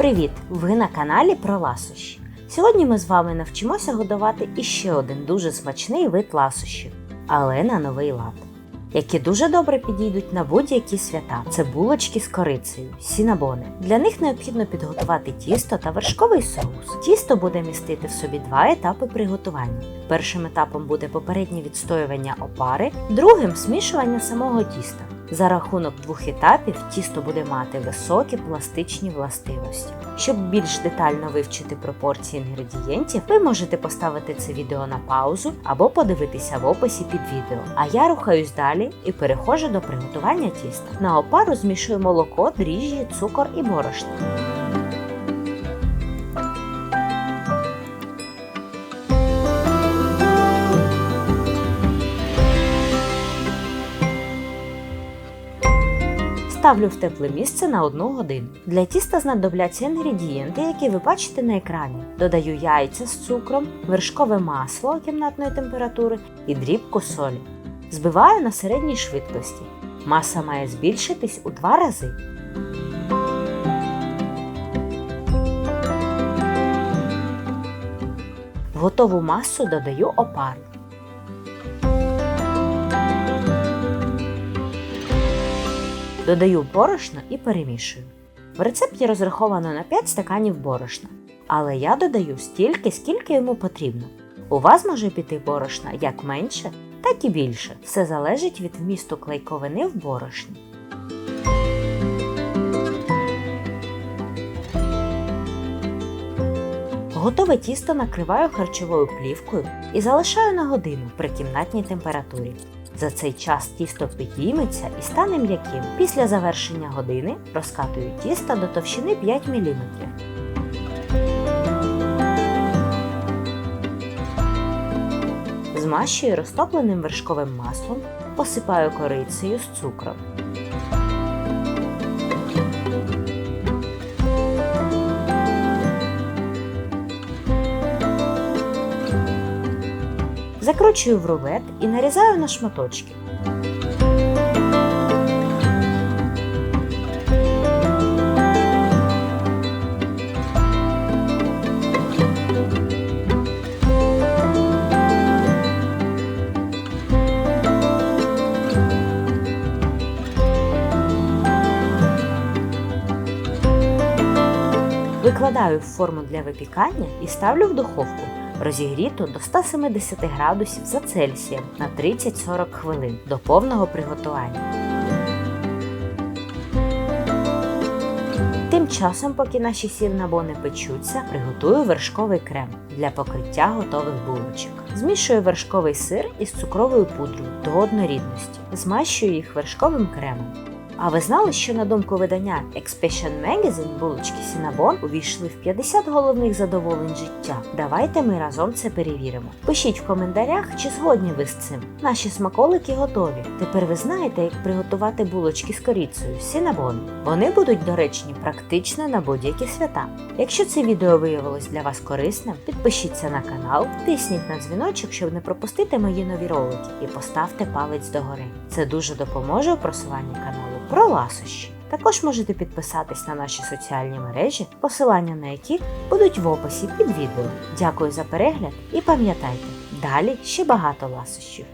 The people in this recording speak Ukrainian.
Привіт! Ви на каналі про ласощі. Сьогодні ми з вами навчимося готувати іще один дуже смачний вид ласощів, але на новий лад, які дуже добре підійдуть на будь-які свята. Це булочки з корицею, сінабони. Для них необхідно підготувати тісто та вершковий соус. Тісто буде містити в собі два етапи приготування. Першим етапом буде попереднє відстоювання опари, другим змішування самого тіста. За рахунок двох етапів тісто буде мати високі пластичні властивості. Щоб більш детально вивчити пропорції інгредієнтів, ви можете поставити це відео на паузу або подивитися в описі під відео. А я рухаюсь далі і переходжу до приготування тіста. На опару змішую молоко, дріжджі, цукор і борошно. Ставлю в тепле місце на 1 годину. Для тіста знадобляться інгредієнти, які ви бачите на екрані. Додаю яйця з цукром, вершкове масло кімнатної температури і дрібку солі. Збиваю на середній швидкості. Маса має збільшитись у два рази. Готову масу додаю опару. Додаю борошно і перемішую. В рецепті розраховано на 5 стаканів борошна, але я додаю стільки, скільки йому потрібно. У вас може піти борошна як менше, так і більше. Все залежить від вмісту клейковини в борошні. Готове тісто накриваю харчовою плівкою і залишаю на годину при кімнатній температурі. За цей час тісто підійметься і стане м'яким. Після завершення години розкатую тісто до товщини 5 мм. Змащую розтопленим вершковим маслом, посипаю корицею з цукром. Закручую в рулет і нарізаю на шматочки. Викладаю в форму для випікання і ставлю в духовку розігріту до 170 градусів за Цельсієм на 30-40 хвилин до повного приготування. Тим часом, поки наші сірнабони печуться, приготую вершковий крем для покриття готових булочок. Змішую вершковий сир із цукровою пудрою до однорідності, змащую їх вершковим кремом. А ви знали, що на думку видання Expression Magazine булочки Cinnabon увійшли в 50 головних задоволень життя? Давайте ми разом це перевіримо. Пишіть в коментарях, чи згодні ви з цим. Наші смаколики готові. Тепер ви знаєте, як приготувати булочки з корицею Cinnabon. Вони будуть доречні практично на будь-які свята. Якщо це відео виявилось для вас корисним, підпишіться на канал, тисніть на дзвіночок, щоб не пропустити мої нові ролики, і поставте палець догори. Це дуже допоможе у просуванні каналу про ласощі. Також можете підписатись на наші соціальні мережі, посилання на які будуть в описі під відео. Дякую за перегляд і пам'ятайте, далі ще багато ласощів.